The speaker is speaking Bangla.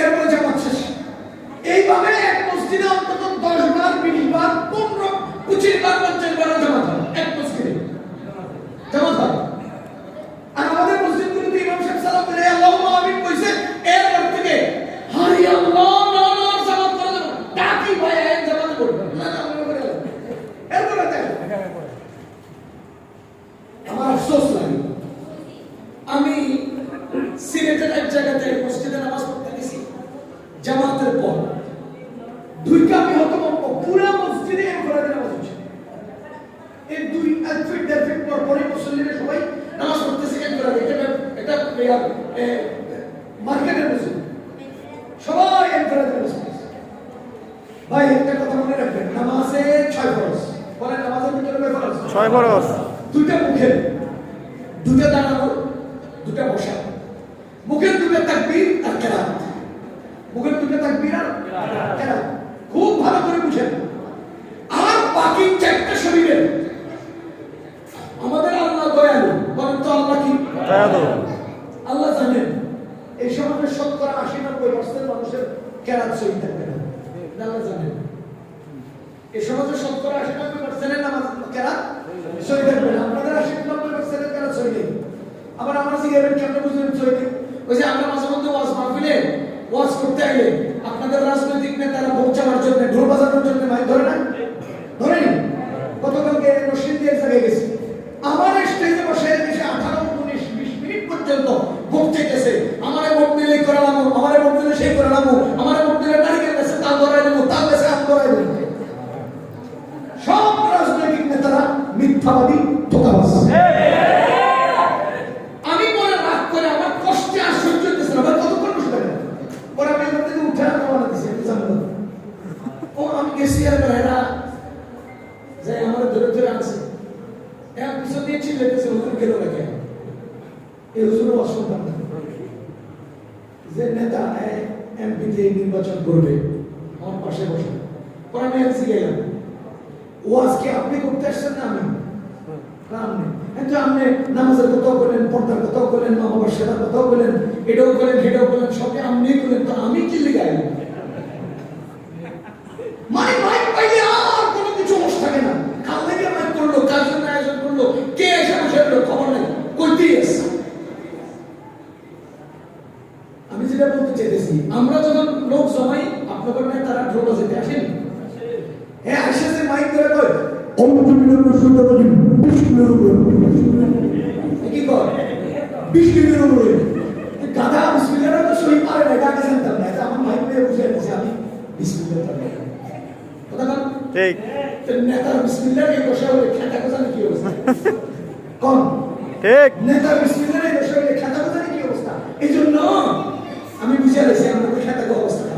এরপরে জামাত শেষ। এইভাবে এক মসজিদে অন্তত দশ বার, বিশ বার, পনেরো, পঁচিশ বার, পঞ্চাশ বার জামাত হয় এক মসজিদে। জামাত হয় আর আমাদের মসজিদগুলোতে ইমাম সাহেব সালাম করে আল্লাহ আমিন কইছে, এরপর থেকে আমার আফসোস লাগে আমি সিলেটের এক জায়গাতে মসজিদে নামাজ পড়তে গেছি জামাতের পর দুইটা আমি হতভম্ব পুরো মসজিদে এনফরাদে নামাজ হচ্ছে এই দুই এক ফিট দেড় ফিট পর পরে মুসল্লিরা সবাই নামাজ পড়তেছে এনফরাদে এটা এটা মার্কেটের মসজিদ। সবাই নামাজ পড়তেছে। ভাই একটা কথা মনে রাখবেন নামাজে ছয় ফরজ। বলেন নামাজের ভিতরে কয় ফরজ? ছয় বরস দুইটা মুখের দুটা দাঁড়ানো দুটা বসা। মুখের দুটো তাকবীর আর কেরাত। মুখের দুটো তাকবীর আর কেরাত। খুব ভালো করে বুঝেন। আর বাকি চারটা শরীরের আমাদের আল্লাহ দয়ালু বলেন তো আল্লাহ কি দয়ালু আল্লাহ জানেন এই সমাজের শতকরা আশি নব্বই পার্সেন্ট মানুষের আশি থাকবে না। আপনাদের আশি নেই আবার বুঝলেন ওই যে আমরা মাঝে মধ্যে করতে আপনাদের রাজনৈতিক নেতারা ভোট চাওয়ার জন্য ঢোল বাজানোর জন্য মাইক ধরে না ধরেনি গতকালকে রশিদ দিয়ে জায়গায় গেছি আমার স্টেজে বসে এসে আঠারো উনিশ বিশ মিনিট পর্যন্ত ভোট চাইতেছে আমারে ভোট দিলে এই করালাম আমারে ভোট দিলে সেই করালাম আমারে ভোট দিলে নারীকের কাছে তা ধরাই দেবো তার কাছে আম ধরাই দেবো সব রাজনৈতিক নেতারা মিথ্যাবাদী ধোকাবাজ আমি পরে রাগ করে আমার কষ্টে হইতেছে না। ভাই কতক্ষণ বসে থাকেন? পরে আমি এখান থেকে উঠে আর রওনা দিছি ও, আমি গেছি আর এরা যে আমার ধরে ধরে আনছে। এক পিছন দিয়ে চিল্লাইতেছে হুজুর গেল নাকি এই হুজুরও অসম্ভব না যে নেতা এমপিতে নির্বাচন করবে, আমার পাশে বসে। পরে আমি এমসি গেলাম। ও আজকে আপনি করতে আসছেন না আমি? না আপনি নামাজের কথাও বললেন পর্দার কথাও বললেন মা বাবার সেবার কথাও বললেন এটাও বলেন, সেটাও বললেন সবই আপনি করলেন তো আমি কি লিখে আইলাম মানে মাইক পাইলে আর কোনো কিছু হোস থাকে না। কাল থেকে মাইক করল আয়োজন করল, কে এসে বসে খবর নেই। আমি যেটা বলতে চাইতেছি, আমরা যখন লোক জমাই, আপনাদের তারা বাজাতে আসেনি বিষ্ণুর উপরে কি কর বিষ্ণুর উপরে গাধা বিষ্ণুরা তো সই পারে না গাধা জানতাম না আমার ভাই পেয়ে বুঝে গেছে আমি বিষ্ণুর কথা বল ঠিক। নেতা বিষ্ণুরা এই বসে হলে খেতা কথা কি অবস্থা কম ঠিক। নেতার বিষ্ণুরা এই বসে হলে খেতা কথা কি অবস্থা? এই জন্য আমি বুঝে গেছি আমার খেতা অবস্থা।